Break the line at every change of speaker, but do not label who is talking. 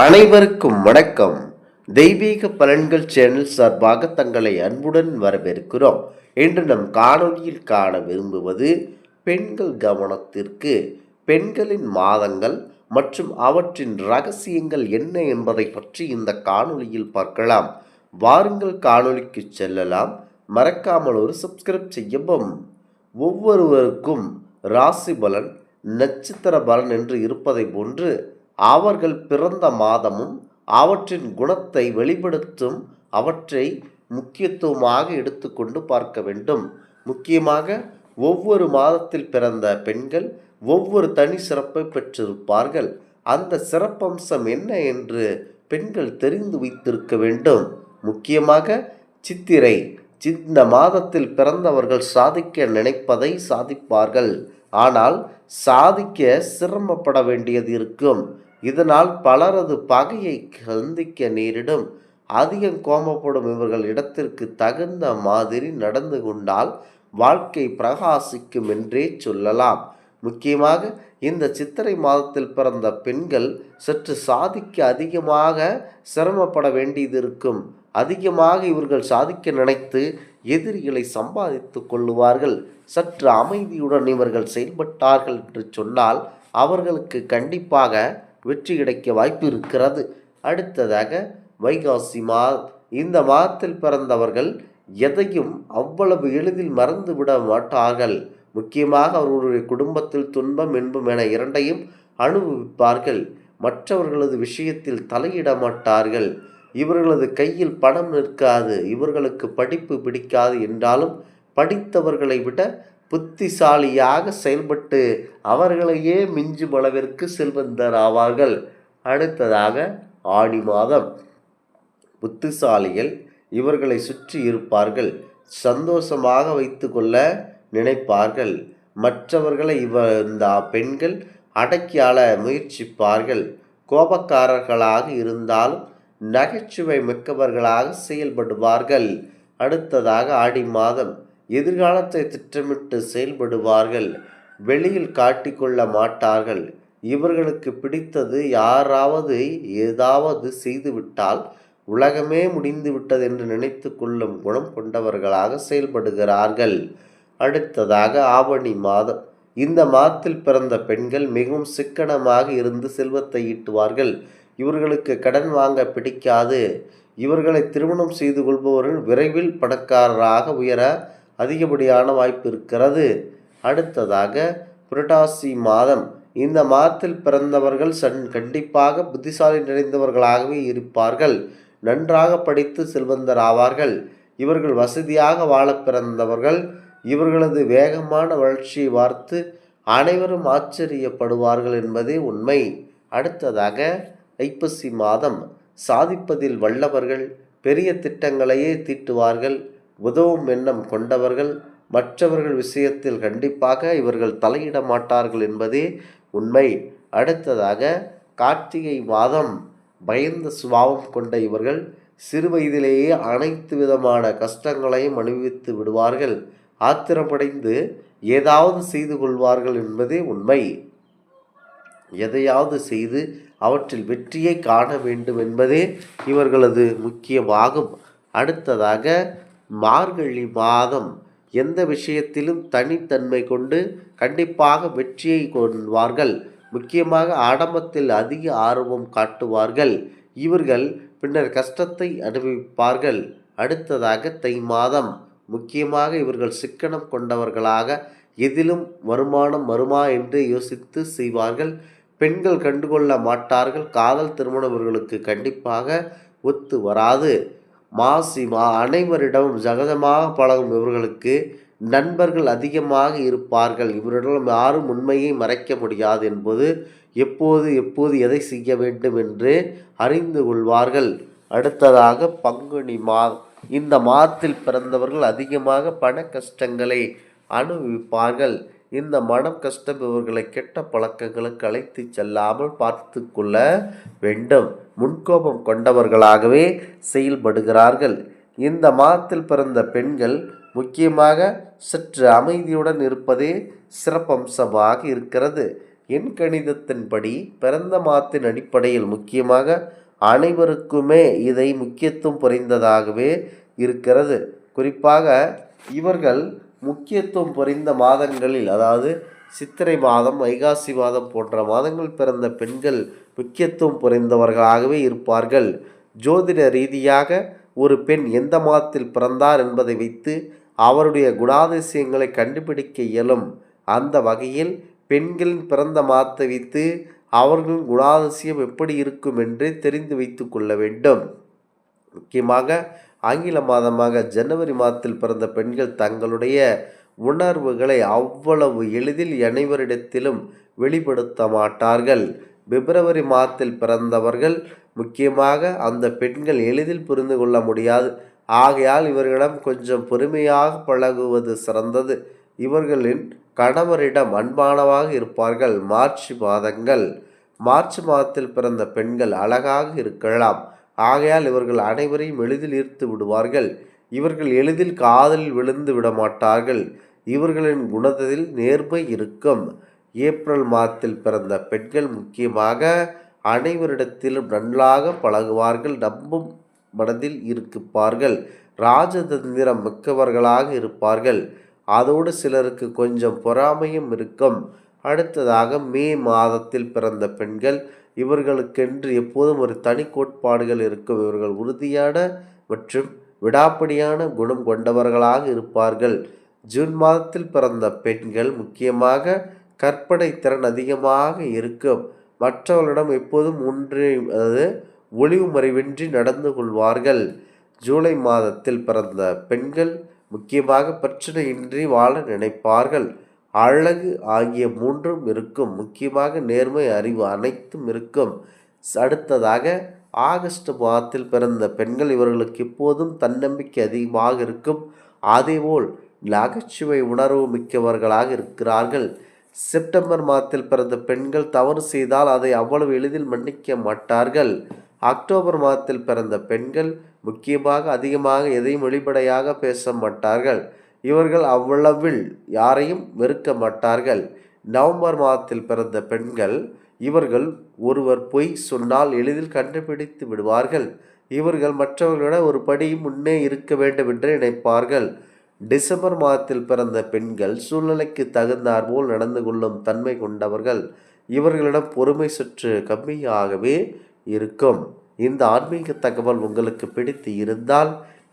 அனைவருக்கும் வணக்கம். தெய்வீக பலன்கள் சேனல் சார்பாக தங்களை அன்புடன் வரவேற்கிறோம். இன்று நம் காணொளியில் காண விரும்புவது பெண்கள் கவனத்திற்கு பெண்களின் மாதங்கள் மற்றும் அவற்றின் ரகசியங்கள் என்ன என்பதை பற்றி இந்த காணொளியில் பார்க்கலாம். வாருங்கள் காணொலிக்கு செல்லலாம். மறக்காமல் ஒரு சப்ஸ்கிரைப் செய்யவும். ஒவ்வொருவருக்கும் ராசி பலன் நட்சத்திர பலன் என்று இருப்பதை போன்று அவர்கள் பிறந்த மாதமும் அவற்றின் குணத்தை வெளிப்படுத்தும் அவற்றை முக்கியத்துவமாக எடுத்துக்கொண்டு பார்க்க வேண்டும். முக்கியமாக ஒவ்வொரு மாதத்தில் பிறந்த பெண்கள் ஒவ்வொரு தனி சிறப்பை பெற்றிருப்பார்கள். அந்த சிறப்பம்சம் என்ன என்று பெண்கள் தெரிந்து வைத்திருக்க வேண்டும். முக்கியமாக சித்திரை இந்த மாதத்தில் பிறந்தவர்கள் சாதிக்க நினைப்பதை சாதிப்பார்கள். ஆனால் சாதிக்க சிரமப்பட வேண்டியது இருக்கும். இதனால் பலரது பகையை சந்திக்க நேரிடும். அதிகம் கோபப்படும் இவர்கள் இடத்திற்கு தகுந்த மாதிரி நடந்து கொண்டால் வாழ்க்கை பிரகாசிக்கும் என்றே சொல்லலாம். முக்கியமாக இந்த சித்திரை மாதத்தில் பிறந்த பெண்கள் சற்று சாதிக்க அதிகமாக சிரமப்பட வேண்டியது இருக்கும். அதிகமாக இவர்கள் சாதிக்க நினைத்து எதிரிகளை சம்பாதித்து கொள்ளுவார்கள். சற்று அமைதியுடன் இவர்கள் செயல்பட்டார்கள் என்று சொன்னால் அவர்களுக்கு கண்டிப்பாக வெற்றி கிடைக்க வாய்ப்பு இருக்கிறது. அடுத்ததாக வைகாசி மா இந்த மாதத்தில் பிறந்தவர்கள் எதையும் அவ்வளவு எளிதில் மறந்து விட மாட்டார்கள். முக்கியமாக அவர்களுடைய குடும்பத்தில் துன்பம் இன்பம் என இரண்டையும் அனுபவிப்பார்கள். மற்றவர்களது விஷயத்தில் தலையிட மாட்டார்கள் இவர்களது கையில் பணம் நிற்காது. இவர்களுக்கு படிப்பு பிடிக்காது என்றாலும் படித்தவர்களை விட புத்திசாலியாக செயல்பட்டு அவர்களையே மிஞ்சும் அளவிற்கு செல்வந்தர் ஆவார்கள். அடுத்ததாக ஆடி மாதம். புத்திசாலிகள் இவர்களை சுற்றி இருப்பார்கள். சந்தோஷமாக வைத்துக்கொள்ள நினைப்பார்கள். மற்றவர்களை இவ இந்த பெண்கள் அடக்கி ஆள முயற்சிப்பார்கள். கோபக்காரர்களாக இருந்தாலும் நகைச்சுவை மிக்கவர்களாக செயல்படுவார்கள். அடுத்ததாக ஆடி மாதம் எதிர்காலத்தை திட்டமிட்டு செயல்படுவார்கள். வெளியில் காட்டிக்கொள்ள மாட்டார்கள். இவர்களுக்கு பிடித்தது யாராவது ஏதாவது செய்துவிட்டால் உலகமே முடிந்து விட்டது என்று நினைத்து கொள்ளும் குணம் கொண்டவர்களாக செயல்படுகிறார்கள். அடுத்ததாக ஆவணி மாதம். இந்த மாதத்தில் பிறந்த பெண்கள் மிகவும் சிக்கனமாக இருந்து செல்வத்தை ஈட்டுவார்கள். இவர்களுக்கு கடன் வாங்க பிடிக்காது. இவர்களை திருமணம் செய்து கொள்பவர்கள் விரைவில் பணக்காரராக உயர அதிகப்படியான வாய்ப்பு இருக்கிறது. அடுத்ததாக புரட்டாசி மாதம். இந்த மாதத்தில் பிறந்தவர்கள் சன் கண்டிப்பாக புத்திசாலி நிறைந்தவர்களாகவே இருப்பார்கள். நன்றாக படித்து செல்வந்தர் ஆவார்கள் இவர்கள் வசதியாக வாழ பிறந்தவர்கள். இவர்களது வேகமான வளர்ச்சியை பார்த்து அனைவரும் ஆச்சரியப்படுவார்கள் என்பதே உண்மை. அடுத்ததாக ஐப்பசி மாதம். சாதிப்பதில் வல்லவர்கள் பெரிய திட்டங்களையே தீட்டுவார்கள் உதவும் எண்ணம் கொண்டவர்கள் மற்றவர்கள் விஷயத்தில் கண்டிப்பாக இவர்கள் தலையிட மாட்டார்கள் என்பதே உண்மை. அடுத்ததாக கார்த்திகை மாதம். பயந்த சுபாவம் கொண்ட இவர்கள் சிறு வயதிலேயே அனைத்து விதமான கஷ்டங்களையும் அனுபவித்து விடுவார்கள். ஆத்திரமடைந்து ஏதாவது செய்து கொள்வார்கள் என்பதே உண்மை. எதையாவது செய்து அவற்றில் வெற்றியை காண வேண்டும் என்பதே இவர்களது முக்கியமாகும். அடுத்ததாக மார்கழி மாதம் எந்த விஷயத்திலும் தனித்தன்மை கொண்டு கண்டிப்பாக வெற்றியை கொள்வார்கள். முக்கியமாக ஆடம்பத்தில் அதிக ஆர்வம் காட்டுவார்கள். இவர்கள் பின்னர் கஷ்டத்தை அனுபவிப்பார்கள். அடுத்ததாக தை மாதம். முக்கியமாக இவர்கள் சிக்கனம் கொண்டவர்களாக எதிலும் வருமானம் வருமா என்று யோசித்து செய்வார்கள். பெண்கள் கண்டுகொள்ள மாட்டார்கள். காதல் திருமணம் இவர்களுக்கு கண்டிப்பாக ஒத்து வராது. மாசி மா அனைவரிடமும் ஜகஜமாக பழகும் இவர்களுக்கு நண்பர்கள் அதிகமாக இருப்பார்கள். இவரிடம் யாரும் உண்மையை மறைக்க முடியாது என்பது எப்போது எப்போது எதை செய்ய வேண்டும் என்று அறிந்து கொள்வார்கள். அடுத்ததாக பங்குனி மா இந்த மாதத்தில் பிறந்தவர்கள் அதிகமாக பண கஷ்டங்களை அனுபவிப்பார்கள். இந்த மனம் கஷ்டம் இவர்களை கெட்ட பழக்கங்களுக்கு அழைத்து செல்லாமல் பார்த்து கொள்ள வேண்டும். முன்கோபம் கொண்டவர்களாகவே செயல்படுகிறார்கள். இந்த மாதத்தில் பிறந்த பெண்கள் முக்கியமாக சற்று அமைதியுடன் இருப்பதே சிறப்பம்சமாக இருக்கிறது. எண் கணிதத்தின்படி பிறந்த மாதத்தின் அடிப்படையில் முக்கியமாக அனைவருக்குமே இதை முக்கியத்துவம் புரிந்ததாகவே இருக்கிறது. குறிப்பாக இவர்கள் முக்கியத்துவம் புரிந்த மாதங்களில் அதாவது சித்திரை மாதம் வைகாசி மாதம் போன்ற மாதங்கள் பிறந்த பெண்கள் முக்கியத்துவம் புரிந்தவர்களாகவே இருப்பார்கள். ஜோதிட ரீதியாக ஒரு பெண் எந்த மாதத்தில் பிறந்தார் என்பதை வைத்து அவருடைய குணாதிசயங்களை கண்டுபிடிக்க இயலும். அந்த வகையில் பெண்களின் பிறந்த மாதத்தை வைத்து அவர்களின் குணாதிசயம் எப்படி இருக்கும் என்றே தெரிந்து வைத்து கொள்ள வேண்டும். முக்கியமாக ஆங்கில மாதமாக ஜனவரி மாதத்தில் பிறந்த பெண்கள் தங்களுடைய உணர்வுகளை அவ்வளவு எளிதில் அனைவரிடத்திலும் வெளிப்படுத்த மாட்டார்கள். பிப்ரவரி மாதத்தில் பிறந்தவர்கள் முக்கியமாக அந்த பெண்கள் எளிதில் புரிந்து கொள்ள முடியாது. ஆகையால் இவர்களிடம் கொஞ்சம் பொறுமையாக பழகுவது சிறந்தது. இவர்களின் கணவரிடம் அன்பானவாக இருப்பார்கள். மார்ச் மாதங்கள் மார்ச் மாதத்தில் பிறந்த பெண்கள் அழகாக இருக்கலாம். ஆகையால் இவர்கள் அனைவரையும் எளிதில் ஈர்த்து விடுவார்கள். இவர்கள் எளிதில் காதலில் விழுந்து விட மாட்டார்கள் இவர்களின் குணத்தில் நேர்மை இருக்கும். ஏப்ரல் மாதத்தில் பிறந்த பெண்கள் முக்கியமாக அனைவரிடத்திலும் நன்றாக பழகுவார்கள். நம்பும் மனதில் இருப்பார்கள் ராஜதந்திரம் மிக்கவர்களாக இருப்பார்கள். அதோடு சிலருக்கு கொஞ்சம் பொறாமையும் இருக்கும். அடுத்ததாக மே மாதத்தில் பிறந்த பெண்கள் இவர்களுக்கென்று எப்போதும் ஒரு தனி கோட்பாடுகள் இருக்கும். இவர்கள் உறுதியான மற்றும் விடாப்படியான குணம் கொண்டவர்களாக இருப்பார்கள். ஜூன் மாதத்தில் பிறந்த பெண்கள் முக்கியமாக கற்பனை திறன் அதிகமாக இருக்கும். மற்றவர்களிடம் எப்போதும் ஒன்று அதாவது ஒளிவு மறைவின்றி நடந்து கொள்வார்கள். ஜூலை மாதத்தில் பிறந்த பெண்கள் முக்கியமாக பிரச்சனையின்றி வாழ நினைப்பார்கள். அழகு ஆகிய மூன்றும் இருக்கும். முக்கியமாக நேர்மை அறிவு அனைத்தும் இருக்கும். அடுத்ததாக ஆகஸ்ட் மாதத்தில் பிறந்த பெண்கள் இவர்களுக்கு எப்போதும் தன்னம்பிக்கை அதிகமாக இருக்கும். அதேபோல் நகைச்சுவை உணர்வு மிக்கவர்களாக இருக்கிறார்கள். செப்டம்பர் மாதத்தில் பிறந்த பெண்கள் தவறு செய்தால் அதை அவ்வளவு எளிதில் மன்னிக்க மாட்டார்கள். அக்டோபர் மாதத்தில் பிறந்த பெண்கள் முக்கியமாக அதிகமாக எதையும் வெளிப்படையாக பேச மாட்டார்கள். இவர்கள் அவ்வளவில் யாரையும் வெறுக்க மாட்டார்கள். நவம்பர் மாதத்தில் பிறந்த பெண்கள் இவர்கள் ஒருவர் பொய் சொன்னால் எளிதில் கண்டுபிடித்து விடுவார்கள். இவர்கள் மற்றவர்களிட ஒரு படி முன்னே இருக்க வேண்டும் என்று நினைப்பார்கள். டிசம்பர் மாதத்தில் பிறந்த பெண்கள் சூழ்நிலைக்கு தகுந்தாற்போல் நடந்து கொள்ளும் தன்மை கொண்டவர்கள் இவர்களிடம் பொறுமை சற்று கம்மியாகவே இருக்கும். இந்த ஆன்மீக தகவல் உங்களுக்கு பிடித்து இருந்தால்